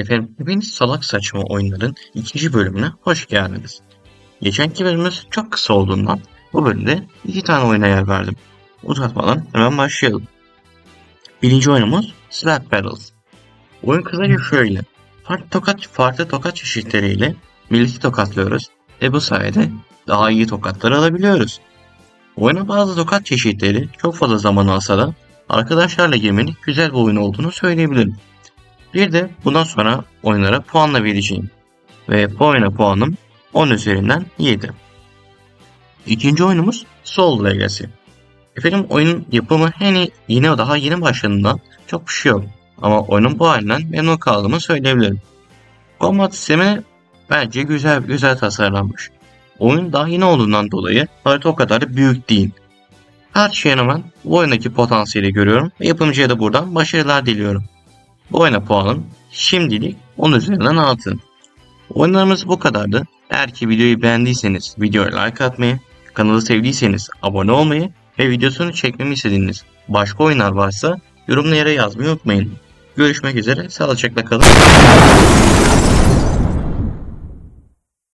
Efendim hepiniz salak saçma oyunların ikinci bölümüne hoş geldiniz. Geçenki bölümümüz çok kısa olduğundan bu bölümde iki tane oyuna yer verdim. Uzatmadan hemen başlayalım. Birinci oyunumuz Slap Battles. Oyun kısaca şöyle. Farklı tokat, farklı tokat çeşitleriyle milleti tokatlıyoruz ve bu sayede daha iyi tokatlar alabiliyoruz. Oyuna bazı tokat çeşitleri çok fazla zaman alsa da arkadaşlarla girmenin güzel bir oyun olduğunu söyleyebilirim. Bir de bundan sonra oyunlara puanla vereceğim. Ve bu oyuna puanım 10 üzerinden 7. İkinci oyunumuz Soul Legacy. Efendim oyunun yapımı hani yine daha yeni başladığından çok bir şey yok. Ama oyunun bu halinden memnun kaldığımı söyleyebilirim. Combat sistemi bence güzel güzel tasarlanmış. Oyun daha yeni olduğundan dolayı harita o kadar da büyük değil. Her şeye rağmen bu oyundaki potansiyeli görüyorum ve yapımcıya da buradan başarılar diliyorum. Bu oyuna puanım şimdilik 10 üzerinden 6. Oyunlarımız bu kadardı. Eğer ki videoyu beğendiyseniz videoya like atmayı, kanalı sevdiyseniz abone olmayı ve videosunu çekmemi istediğiniz başka oyunlar varsa yorumlara yazmayı unutmayın. Görüşmek üzere, sağlıcakla kalın.